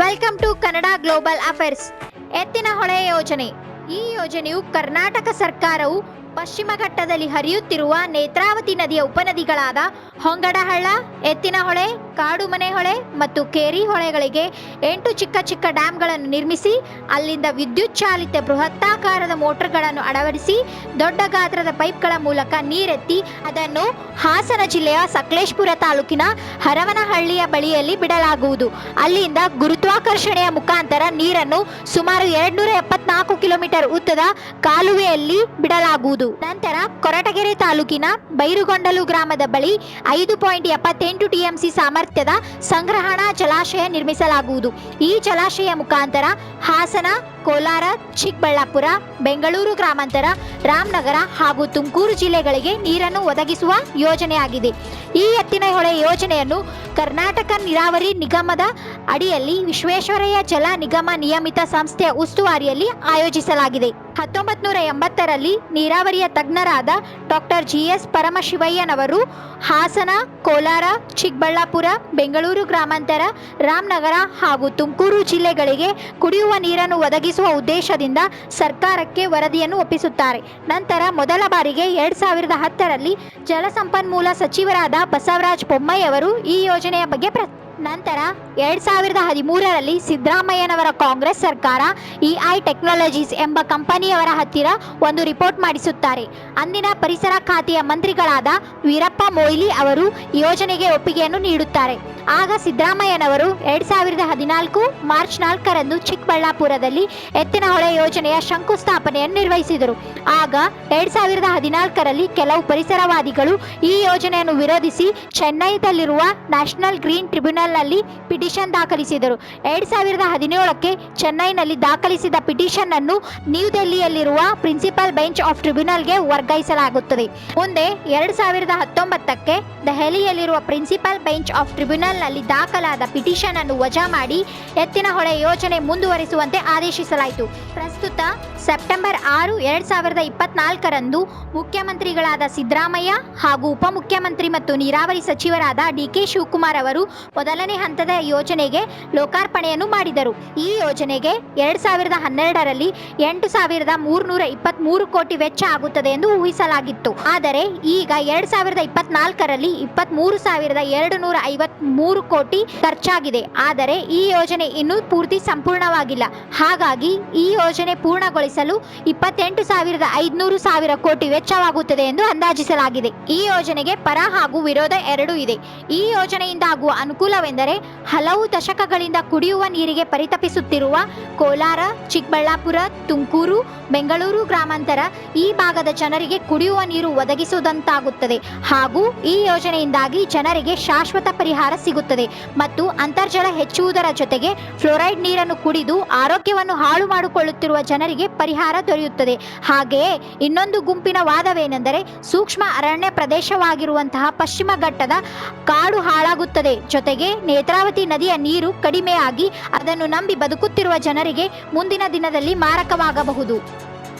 Welcome to Kannada global affairs Yettinahole ಯೋಜನೆ. ಈ ಯೋಜನೆಯು ಕರ್ನಾಟಕ ಸರ್ಕಾರವು ಪಶ್ಚಿಮ ಘಟ್ಟದಲ್ಲಿ ಹರಿಯುತ್ತಿರುವ ನೇತ್ರಾವತಿ ನದಿಯ ಉಪನದಿಗಳಾದ ಹೊಂಗಡಹಳ್ಳ, ಎತ್ತಿನಹೊಳೆ, ಕಾಡುಮನೆಹೊಳೆ ಮತ್ತು ಕೇರಿ ಹೊಳೆಗಳಿಗೆ ಎಂಟು ಚಿಕ್ಕ ಚಿಕ್ಕ ಡ್ಯಾಂಗಳನ್ನು ನಿರ್ಮಿಸಿ, ಅಲ್ಲಿಂದ ವಿದ್ಯುತ್ ಚಾಲಿತ ಬೃಹತ್ತಾಕಾರದ ಮೋಟರ್ಗಳನ್ನು ಅಳವಡಿಸಿ, ದೊಡ್ಡ ಗಾತ್ರದ ಪೈಪ್ಗಳ ಮೂಲಕ ನೀರೆತ್ತಿ, ಅದನ್ನು ಹಾಸನ ಜಿಲ್ಲೆಯ ಸಕಲೇಶ್ಪುರ ತಾಲೂಕಿನ ಹರವನಹಳ್ಳಿಯ ಬಳಿಯಲ್ಲಿ ಬಿಡಲಾಗುವುದು. ಅಲ್ಲಿಂದ ಗುರುತ್ವಾಕರ್ಷಣೆಯ ಮುಖಾಂತರ ನೀರನ್ನು ಸುಮಾರು ಎರಡ್ನೂರ ಎಪ್ಪತ್ನಾಲ್ಕು ಕಿಲೋಮೀಟರ್ ಉದ್ದದ ಕಾಲುವೆಯಲ್ಲಿ ಬಿಡಲಾಗುವುದು. ನಂತರ ಕೊರಟಗೆರೆ ತಾಲೂಕಿನ ಬೈರುಗೊಂಡಲು ಗ್ರಾಮದ ಬಳಿ ಐದು ಪಾಯಿಂಟ್ ಎಪ್ಪತ್ತೆಂಟು ಟಿಎಂಸಿ ಸಾಮರ್ಥ್ಯದ ಸಂಗ್ರಹಣಾ ಜಲಾಶಯ ನಿರ್ಮಿಸಲಾಗುವುದು. ಈ ಜಲಾಶಯ ಮುಖಾಂತರ ಹಾಸನ, ಕೋಲಾರ, ಚಿಕ್ಕಬಳ್ಳಾಪುರ, ಬೆಂಗಳೂರು ಗ್ರಾಮಾಂತರ, ರಾಮನಗರ ಹಾಗೂ ತುಮಕೂರು ಜಿಲ್ಲೆಗಳಿಗೆ ನೀರನ್ನು ಒದಗಿಸುವ ಯೋಜನೆಯಾಗಿದೆ. ಈ ಎತ್ತಿನ ಹೊಳೆ ಯೋಜನೆಯನ್ನು ಕರ್ನಾಟಕ ನೀರಾವರಿ ನಿಗಮದ ಅಡಿಯಲ್ಲಿ ವಿಶ್ವೇಶ್ವರಯ್ಯ ಜಲ ನಿಗಮ ನಿಯಮಿತ ಸಂಸ್ಥೆಯ ಉಸ್ತುವಾರಿಯಲ್ಲಿ ಆಯೋಜಿಸಲಾಗಿದೆ. ಹತ್ತೊಂಬತ್ತು ನೂರ ಎಂಬತ್ತರಲ್ಲಿ ನೀರಾವರಿಯ ತಜ್ಞರಾದ ಡಾಕ್ಟರ್ ಜಿ ಎಸ್ ಪರಮಶಿವಯ್ಯನವರು ಹಾಸನ, ಕೋಲಾರ, ಚಿಕ್ಕಬಳ್ಳಾಪುರ, ಬೆಂಗಳೂರು ಗ್ರಾಮಾಂತರ, ರಾಮನಗರ ಹಾಗೂ ತುಮಕೂರು ಜಿಲ್ಲೆಗಳಿಗೆ ಕುಡಿಯುವ ನೀರನ್ನು ಒದಗಿಸುವ ಉದ್ದೇಶದಿಂದ ಸರ್ಕಾರಕ್ಕೆ ವರದಿಯನ್ನು ಒಪ್ಪಿಸುತ್ತಾರೆ. ನಂತರ ಮೊದಲ ಬಾರಿಗೆ ಎರಡ್ ಸಾವಿರದ ಹತ್ತರಲ್ಲಿ ಜಲಸಂಪನ್ಮೂಲ ಸಚಿವರಾದ ಬಸವರಾಜ್ ಬೊಮ್ಮಾಯಿ ಅವರು ಈ ಯೋಜನೆಯ ಬಗ್ಗೆ ಪ್ರ ನಂತರ ಎರಡ್ ಸಾವಿರದ ಹದಿಮೂರರಲ್ಲಿ ಸಿದ್ದರಾಮಯ್ಯನವರ ಕಾಂಗ್ರೆಸ್ ಸರ್ಕಾರ ಇಐ ಟೆಕ್ನಾಲಜೀಸ್ ಎಂಬ ಕಂಪನಿಯವರ ಹತ್ತಿರ ಒಂದು ರಿಪೋರ್ಟ್ ಮಾಡಿಸುತ್ತಾರೆ. ಅಂದಿನ ಪರಿಸರ ಖಾತೆಯ ಮಂತ್ರಿಗಳಾದ ವೀರಪ್ಪ ಮೊಯ್ಲಿ ಅವರು ಯೋಜನೆಗೆ ಒಪ್ಪಿಗೆಯನ್ನು ನೀಡುತ್ತಾರೆ. ಆಗ ಸಿದ್ದರಾಮಯ್ಯನವರು ಎರಡ್ ಸಾವಿರದ ಹದಿನಾಲ್ಕು ಮಾರ್ಚ್ ನಾಲ್ಕರಂದು ಚಿಕ್ಕಬಳ್ಳಾಪುರದಲ್ಲಿ ಎತ್ತಿನಹೊಳೆ ಯೋಜನೆಯ ಶಂಕುಸ್ಥಾಪನೆಯನ್ನು ನಿರ್ವಹಿಸಿದರು. ಆಗ ಎರಡ್ ಸಾವಿರದ ಹದಿನಾಲ್ಕರಲ್ಲಿ ಕೆಲವು ಪರಿಸರವಾದಿಗಳು ಈ ಯೋಜನೆಯನ್ನು ವಿರೋಧಿಸಿ ಚೆನ್ನೈದಲ್ಲಿರುವ ನ್ಯಾಷನಲ್ ಗ್ರೀನ್ ಟ್ರಿಬ್ಯುನಲ್ನಲ್ಲಿ ಪಿಟಿಷನ್ ದಾಖಲಿಸಿದರು. ಎರಡ್ ಸಾವಿರದ ಹದಿನೇಳಕ್ಕೆ ಚೆನ್ನೈನಲ್ಲಿ ದಾಖಲಿಸಿದ ಪಿಟಿಷನ್ ಅನ್ನು ನ್ಯೂ ದೆಹಲಿಯಲ್ಲಿರುವ ಪ್ರಿನ್ಸಿಪಲ್ ಬೆಂಚ್ ಆಫ್ ಟ್ರಿಬ್ಯುನಲ್ಗೆ ವರ್ಗಾಯಿಸಲಾಗುತ್ತದೆ. ಮುಂದೆ ಎರಡ್ ಸಾವಿರದ ಹತ್ತೊಂಬತ್ತಕ್ಕೆ ದೆಹಲಿಯಲ್ಲಿರುವ ಪ್ರಿನ್ಸಿಪಲ್ ಬೆಂಚ್ ಆಫ್ ಟ್ರಿಬ್ಯುನಲ್ನಲ್ಲಿ ದಾಖಲಾದ ಪಿಟಿಷನ್ ಅನ್ನು ವಜಾ ಮಾಡಿ ಎತ್ತಿನಹೊಳೆ ಯೋಜನೆ ಮುಂದುವರಿಸುವಂತೆ ಆದೇಶಿಸಲಾಯಿತು. ಪ್ರಸ್ತುತ ಸೆಪ್ಟೆಂಬರ್ ಆರು, ಎರಡ್ ಸಾವಿರದ ಇಪ್ಪತ್ನಾಲ್ಕರಂದು ಮುಖ್ಯಮಂತ್ರಿಗಳಾದ ಸಿದ್ದರಾಮಯ್ಯ ಹಾಗೂ ಉಪಮುಖ್ಯಮಂತ್ರಿ ಮತ್ತು ನೀರಾವರಿ ಸಚಿವರಾದ ಡಿ ಕೆ ಶಿವಕುಮಾರ್ ಅವರು ಮೊದಲನೇ ಹಂತದ ಯೋಜನೆಗೆ ಲೋಕಾರ್ಪಣೆಯನ್ನು ಮಾಡಿದರು. ಈ ಯೋಜನೆಗೆ ಎರಡ್ ಸಾವಿರದ ಹನ್ನೆರಡರಲ್ಲಿ ಎಂಟು ಸಾವಿರದ ಮೂರ್ನೂರ ಇಪ್ಪತ್ತ್ಮೂರು ಕೋಟಿ ವೆಚ್ಚ ಆಗುತ್ತದೆ ಎಂದು ಊಹಿಸಲಾಗಿತ್ತು. ಆದರೆ ಈಗ ಎರಡ್ ಸಾವಿರದ ಇಪ್ಪತ್ನಾಲ್ಕರಲ್ಲಿ ಇಪ್ಪತ್ತ್ಮೂರು ಸಾವಿರದ ಎರಡು ನೂರ ಐವತ್ಮೂರು ಕೋಟಿ ಖರ್ಚಾಗಿದೆ. ಆದರೆ ಈ ಯೋಜನೆ ಇನ್ನೂ ಪೂರ್ತಿ ಸಂಪೂರ್ಣವಾಗಿಲ್ಲ. ಹಾಗಾಗಿ ಈ ಯೋಜನೆ ಪೂರ್ಣಗೊಳಿಸಲು ಇಪ್ಪತ್ತೆಂಟು ಸಾವಿರದ ಐದುನೂರು ಸಾವಿರ ಕೋಟಿ ವೆಚ್ಚವಾಗುತ್ತದೆ ಎಂದು ಅಂದಾಜಿಸಲಾಗಿದೆ. ಈ ಯೋಜನೆಗೆ ಪರ ಹಾಗೂ ವಿರೋಧ ಎರಡೂ ಇದೆ. ಈ ಯೋಜನೆಯಿಂದ ಆಗುವ ಅನುಕೂಲವೆಂದರೆ ಹಲವು ದಶಕಗಳಿಂದ ಕುಡಿಯುವ ನೀರಿಗೆ ಪರಿತಪಿಸುತ್ತಿರುವ ಕೋಲಾರ, ಚಿಕ್ಕಬಳ್ಳಾಪುರ, ತುಮಕೂರು, ಬೆಂಗಳೂರು ಗ್ರಾಮಾಂತರ ಈ ಭಾಗದ ಜನರಿಗೆ ಕುಡಿಯುವ ನೀರು ಒದಗಿಸುವುದಂತಾಗುತ್ತದೆ. ಹಾಗೂ ಈ ಯೋಜನೆಯಿಂದಾಗಿ ಜನರಿಗೆ ಶಾಶ್ವತ ಪರಿಹಾರ ಸಿಗುತ್ತದೆ ಮತ್ತು ಅಂತರ್ಜಲ ಹೆಚ್ಚುವುದರ ಜೊತೆಗೆ ಫ್ಲೋರೈಡ್ ನೀರನ್ನು ಕುಡಿದು ಆರೋಗ್ಯವನ್ನು ಹಾಳು ಮಾಡಿಕೊಳ್ಳುತ್ತಿರುವ ಜನರಿಗೆ ಪರಿಹಾರ ದೊರೆಯುತ್ತದೆ. ಹಾಗೆಯೇ ಇನ್ನೊಂದು ಗುಂಪಿನ ವಾದವೇನೆಂದರೆ ಸೂಕ್ಷ್ಮ ಅರಣ್ಯ ಪ್ರದೇಶವಾಗಿರುವಂತಹ ಪಶ್ಚಿಮ ಘಟ್ಟದ ಕಾಡು ಹಾಳಾಗುತ್ತದೆ. ಜೊತೆಗೆ ನೇತ್ರಾವತಿ ನದಿಯ ನೀರು ಕಡಿಮೆಯಾಗಿ ಅದನ್ನು ನಂಬಿ ಬದುಕುತ್ತಿರುವ ಜನರಿಗೆ ಮುಂದಿನ ದಿನದಲ್ಲಿ ಮಾರಕವಾಗಬಹುದು.